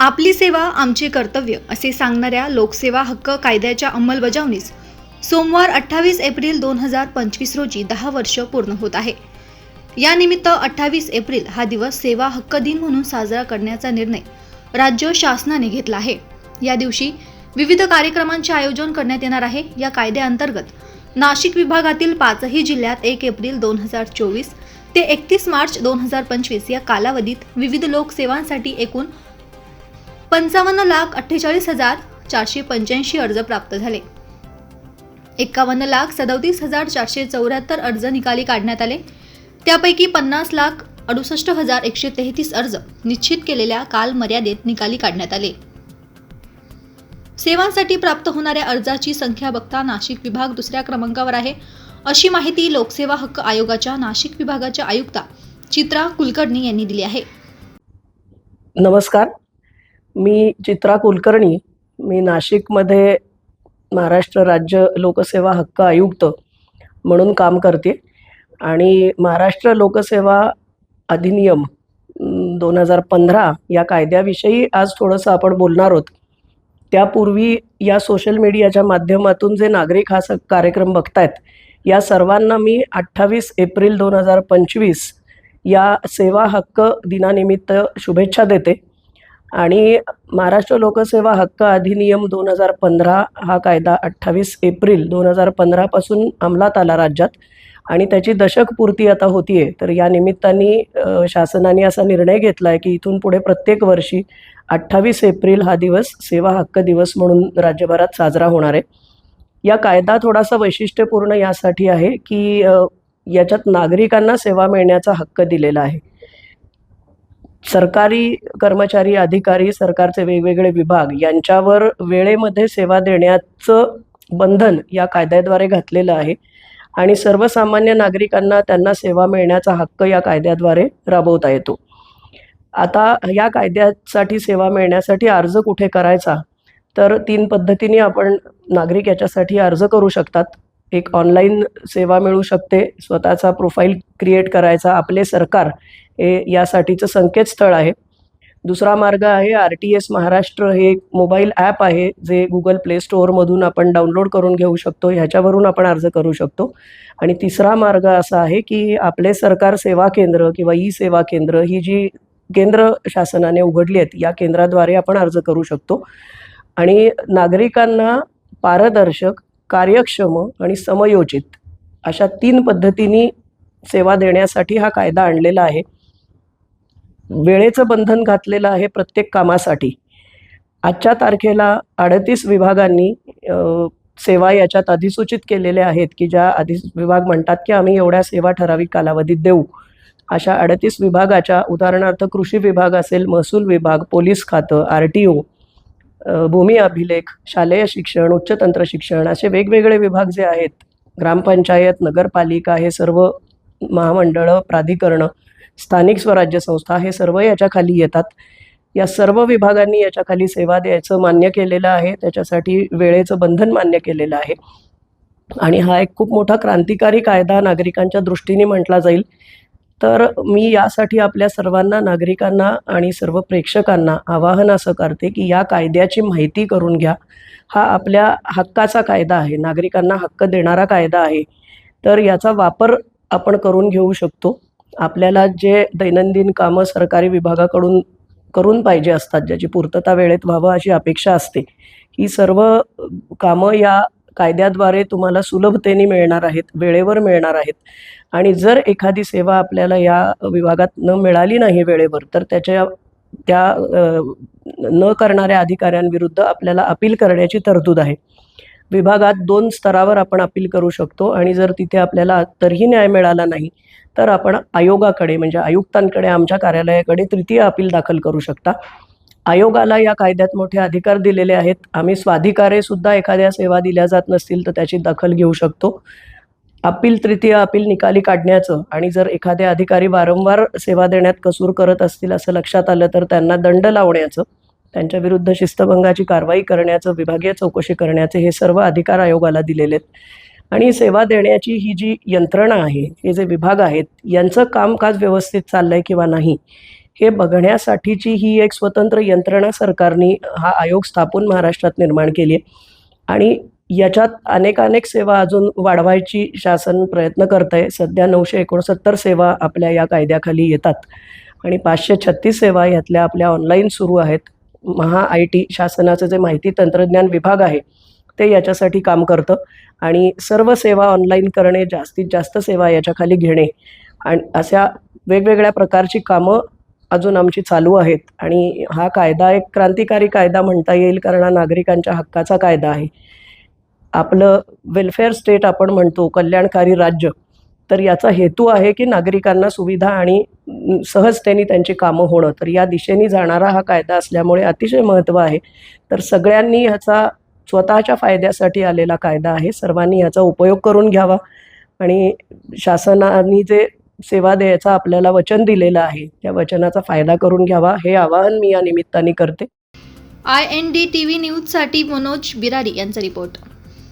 आपली सेवा आमचे कर्तव्य असे सांगणाऱ्या लोकसेवा हक्क कायद्याच्या अंमलबजावणीस सोमवार अठ्ठावीस एप्रिल दोन हजार पंचवीस रोजी दहा वर्ष पूर्ण होत आहे. यानिमित्त अठ्ठावीस एप्रिल हा दिवस सेवा हक्क दिन म्हणून साजरा करण्याचा निर्णय राज्य शासनाने घेतला आहे. या दिवशी विविध कार्यक्रमांचे आयोजन करण्यात येणार आहे. या कायद्याअंतर्गत नाशिक विभागातील पाचही जिल्ह्यात एक एप्रिल दोन हजार चोवीस ते एकतीस मार्च दोन हजार पंचवीस या कालावधीत विविध लोकसेवांसाठी एकूण पंचावन्न लाख अठ्ठेचाळीस हजार चारशे पंच्याऐंशी अर्ज प्राप्त झाले. एकावन्न लाख सदोतीस हजार चारशे चौऱ्याहत्तर अर्ज निकाली काढण्यात आले. त्यापैकी पन्नास लाख अडुसष्ट हजार एकशे तेहतीस अर्ज निश्चित केलेल्या काल मर्यादेत निकाली काढण्यात आले. सेवांसाठी प्राप्त होणाऱ्या अर्जाची संख्या बघता नाशिक विभाग दुसऱ्या क्रमांकावर आहे. अशी माहिती लोकसेवा हक्क आयोगाच्या नाशिक विभागाच्या आयुक्ता चित्रा कुलकर्णी यांनी दिली आहे. नमस्कार. मी चित्रा कुलकर्णी मी नाशिकमध्ये महाराष्ट्र राज्य लोकसेवा हक्क आयुक्त म्हणून काम करते. आणि महाराष्ट्र लोकसेवा अधिनियम दोन हजार पंधरा या कायद्याविषयी आज थोडंसं आपण बोलणार आहोत. त्यापूर्वी या सोशल मीडियाच्या माध्यमातून जे नागरिक हा स कार्यक्रम बघतायत या सर्वांना मी अठ्ठावीस एप्रिल दोन हजार पंचवीस या सेवा हक्क दिनानिमित्त शुभेच्छा देते. आणि महाराष्ट्र लोकसेवा हक्क अधिनियम दोन हजार पंधरा हा कायदा अठ्ठावीस एप्रिल दोन हजार पंधरापासून अंमलात आला राज्यात. आणि त्याची दशकपूर्ती आता होतीये. तर या निमित्ताने शासनाने असा निर्णय घेतला आहे की इथून पुढे प्रत्येक वर्षी अठ्ठावीस एप्रिल हा दिवस सेवा हक्क दिवस म्हणून राज्यभरात साजरा होणार आहे. या कायदा थोडासा वैशिष्ट्यपूर्ण यासाठी आहे की याच्यात नागरिकांना सेवा मिळण्याचा हक्क दिलेला आहे. सरकारी कर्मचारी अधिकारी सरकारचे वेगवेगळे विभाग यांच्यावर वेळेमध्ये सेवा देण्याचं बंधन या कायद्याद्वारे घातलेलं आहे. आणि सर्वसामान्य नागरिकांना त्यांना सेवा मिळण्याचा हक्क या कायद्याद्वारे राबवता येतो. आता या कायद्यासाठी सेवा मिळण्यासाठी अर्ज कुठे करायचा? तर तीन पद्धतीने आपण नागरिक याच्यासाठी अर्ज करू शकतात. एक ऑनलाईन सेवा मिळू शकते. स्वतःचा प्रोफाईल क्रिएट करायचा. आपले सरकार हे यासाठीचं संकेतस्थळ आहे. दुसरा मार्ग आहे आर टी एस महाराष्ट्र हे एक मोबाईल ॲप आहे जे गुगल प्ले स्टोअरमधून आपण डाउनलोड करून घेऊ शकतो. ह्याच्यावरून आपण अर्ज करू शकतो. आणि तिसरा मार्ग असा आहे की आपले सरकार सेवा केंद्र किंवा ई सेवा केंद्र ही जी केंद्र शासनाने उघडली आहेत या केंद्राद्वारे आपण अर्ज करू शकतो. आणि नागरिकांना पारदर्शक कार्यक्षम आणि समयोचित अशा तीन पद्धतीने सेवा देण्यासाठी हा कायदा आणलेला आहे. वेळेचं बंधन घातलेलं आहे प्रत्येक कामासाठी. आजच्या तारखेला अडतीस विभागांनी सेवा याच्यात अधिसूचित केलेल्या आहेत की ज्या अधि विभाग म्हणतात की आम्ही एवढ्या सेवा ठराविक कालावधीत देऊ. अशा अडतीस विभागाच्या उदाहरणार्थ कृषी विभाग असेल महसूल विभाग पोलीस खातं आर टी ओ भूमी अभिलेख शालेय शिक्षण उच्च तंत्र शिक्षण असे वेगवेगळे विभाग जे आहेत ग्रामपंचायत नगरपालिका हे सर्व महामंडळं प्राधिकरणं स्थानिक स्वराज्य संस्था हे सर्व याच्याखाली येतात. या सर्व विभागांनी याच्याखाली सेवा द्यायचं मान्य केलेलं आहे. त्याच्यासाठी वेळेचं बंधन मान्य केलेलं आहे. आणि हा एक खूप मोठा क्रांतिकारी कायदा नागरिकांच्या दृष्टीने म्हटला जाईल. तर मी यासाठी आपल्या सर्वांना नागरिकांना आणि सर्व प्रेक्षकांना आवाहन असं करते की या कायद्याची माहिती करून घ्या. हा आपल्या हक्काचा कायदा आहे. नागरिकांना हक्क देणारा कायदा आहे. तर याचा वापर आपण करून घेऊ शकतो. आपल्याला जे दैनंदिन कामं सरकारी विभागाकडून करून पाहिजे असतात ज्याची पूर्तता वेळेत व्हावं अशी अपेक्षा असते ही सर्व कामं या कायद्याद्वारे तुम्हाला सुलभतेने मिळणार आहेत वेळेवर मिळणार आहेत. आणि जर एखादी सेवा आपल्याला या विभागात न मिळाली नाही वेळेवर तर त्याच्या त्या न करणाऱ्या अधिकाऱ्यांविरुद्ध आपल्याला अपील करण्याची तरतूद आहे. विभागात दोन स्तरावर आपण अपील करू शकतो. आणि जर तिथे आपल्याला तरीही न्याय मिळाला नाही तर आपण आयोगाकडे म्हणजे आयुक्तांकडे आमच्या कार्यालयाकडे तृतीय अपील दाखल करू शकता. आयोगाला या कायद्यात मोठे अधिकार दिलेले आहेत. आम्ही स्वाधिकारे सुद्धा एखाद्या सेवा दिल्या जात नसतील तर त्याची दखल घेऊ शकतो. अपील तृतीय अपील निकाली काढण्याचं आणि जर एखादे अधिकारी वारंवार सेवा देण्यात कसूर करत असतील असं लक्षात आलं तर त्यांना दंड लावण्याचं. त्यांच्या विरुद्ध शिस्तभंगाची कारवाई करण्याचं विभागीय चौकशी करण्याचे हे सर्व अधिकार आयोगाला दिलेले आहेत आणि सेवा देण्याची ही जी यंत्रणा आहे हे जे विभाग आहेत यांचं कामकाज व्यवस्थित चाललंय किंवा नाही हे बघण्यासाठीची ही एक स्वतंत्र यंत्रणा सरकारने हा आयोग स्थापून महाराष्ट्रात निर्माण केली आहे आणि याच्यात अनेकानेक सेवा अजून वाढवायची शासन प्रयत्न करत आहे सध्या नऊशे एकोणसत्तर सेवा आपल्या या कायद्याखाली येतात. आणि पाचशे छत्तीस सेवा ह्यातल्या आपल्या ऑनलाईन सुरू आहेत. महा आय टी शासनाचं जे माहिती तंत्रज्ञान विभाग आहे ते याच्यासाठी काम करतं. आणि सर्व सेवा ऑनलाईन करणे जास्तीत जास्त सेवा याच्याखाली घेणे. आणि अशा वेगवेगळ्या प्रकारची कामं अजून आमची चालू आहेत. आणि हा कायदा एक क्रांतिकारी कायदा म्हणता येईल कारण हा नागरिकांच्या हक्काचा कायदा आहे. आपलं वेलफेअर स्टेट आपण म्हणतो कल्याणकारी राज्य. तर याचा हेतू आहे की नागरिकांना सुविधा आणि सहजतेने त्यांची कामं होणं. तर या दिशेने जाणारा हा कायदा असल्यामुळे अतिशय महत्त्व आहे. तर सगळ्यांनी ह्याचा स्वतःच्या फायद्यासाठी आलेला कायदा आहे. सर्वांनी ह्याचा उपयोग करून घ्यावा. आणि शासनाने जे सेवा द्यायचं आपल्याला वचन दिलेलं आहे त्या वचनाचा फायदा करून घ्यावा. हे आवाहन मी या निमित्ताने करते. I N D T V न्यूजसाठी मनोज बिरारी यांचा रिपोर्ट.